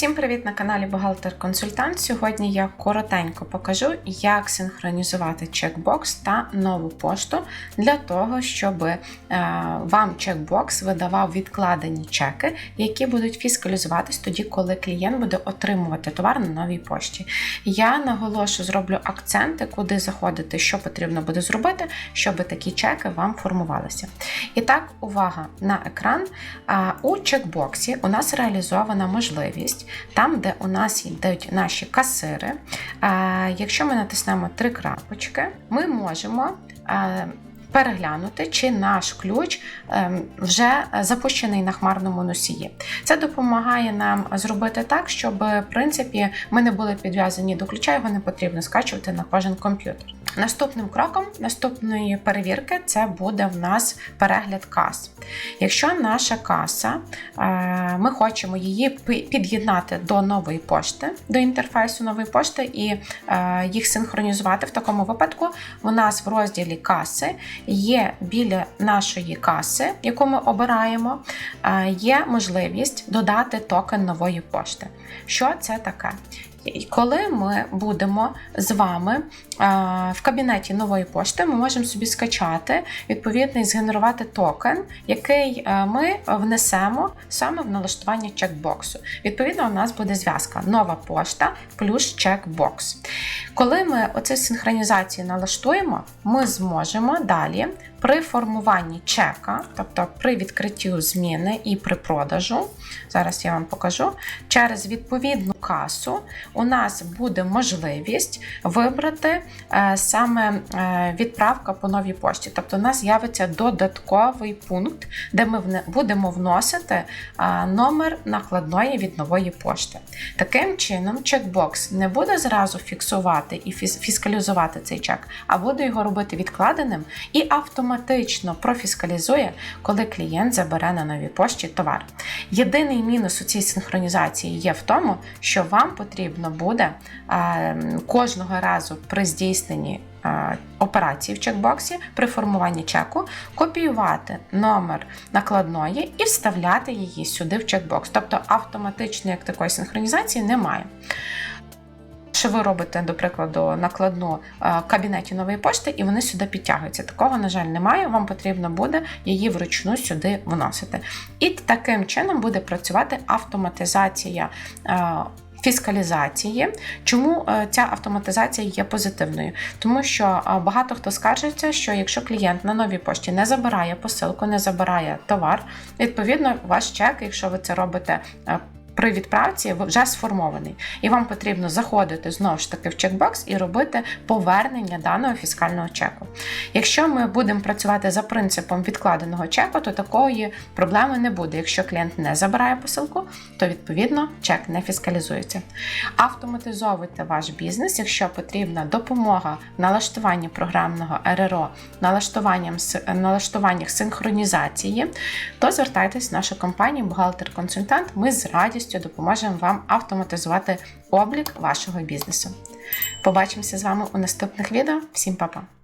Всім привіт на каналі Бухгалтер-консультант. Сьогодні я коротенько покажу, як синхронізувати чекбокс та нову пошту для того, щоб е, вам чекбокс видавав відкладені чеки, які будуть фіскалізуватись тоді, коли клієнт буде отримувати товар на новій пошті. Я наголошу, зроблю акценти, куди заходити, що потрібно буде зробити, щоб такі чеки вам формувалися. І так, увага на екран. У чекбоксі у нас реалізована можливість, там, де у нас йдуть наші касири. Якщо ми натиснемо три крапочки, ми можемо. Переглянути, чи наш ключ ем, вже запущений на хмарному носії. Це допомагає нам зробити так, щоб в принципі ми не були підв'язані до ключа, його не потрібно скачувати на кожен комп'ютер. Наступним кроком наступної перевірки це буде в нас перегляд кас. Якщо наша каса, е, ми хочемо її під'єднати до нової пошти, до інтерфейсу нової пошти і е, їх синхронізувати, в такому випадку у нас в розділі каси є біля нашої каси, яку ми обираємо, е, є можливість додати токен нової пошти. Що це таке? Коли ми будемо з вами в кабінеті нової пошти, ми можемо собі скачати відповідно і згенерувати токен, який ми внесемо саме в налаштування чекбоксу. Відповідно, у нас буде зв'язка нова пошта плюс чекбокс. Коли ми оцю синхронізацію налаштуємо, ми зможемо далі при формуванні чека, тобто при відкритті зміни і при продажу, зараз я вам покажу, через відповідну касу у нас буде можливість вибрати е, саме е, відправка по новій пошті. Тобто, у нас з'явиться додатковий пункт, де ми будемо вносити е, номер накладної від нової пошти. Таким чином, чекбокс не буде зразу фіксувати і фіскалізувати цей чек, а буде його робити відкладеним і автоматично профіскалізує, коли клієнт забере на новій пошті товар. Єдиний мінус у цій синхронізації є в тому, що вам потрібно буде кожного разу при здійсненні операції в чекбоксі при формуванні чеку копіювати номер накладної і вставляти її сюди в чекбокс. Тобто автоматично як такої синхронізації немає. Що ви робите, до прикладу, накладну в кабінеті нової пошти, і вони сюди підтягуються. Такого, на жаль, немає. Вам потрібно буде її вручну сюди вносити. І таким чином буде працювати автоматизація фіскалізації. Чому е, ця автоматизація є позитивною? Тому що е, багато хто скаржиться, що якщо клієнт на новій пошті не забирає посилку, не забирає товар, відповідно, ваш чек, якщо ви це робите е, при відправці вже сформований, і вам потрібно заходити знову ж таки в чекбокс і робити повернення даного фіскального чеку. Якщо ми будемо працювати за принципом відкладеного чеку, то такої проблеми не буде. Якщо клієнт не забирає посилку, то відповідно чек не фіскалізується. Автоматизовуйте ваш бізнес, якщо потрібна допомога в налаштуванні програмного РРО, налаштуванням налаштуваннях синхронізації, то звертайтесь в нашу компанію Бухгалтер-консультант. Ми з радістю радістю допоможемо вам автоматизувати облік вашого бізнесу. Побачимося з вами у наступних відео. Всім па-па!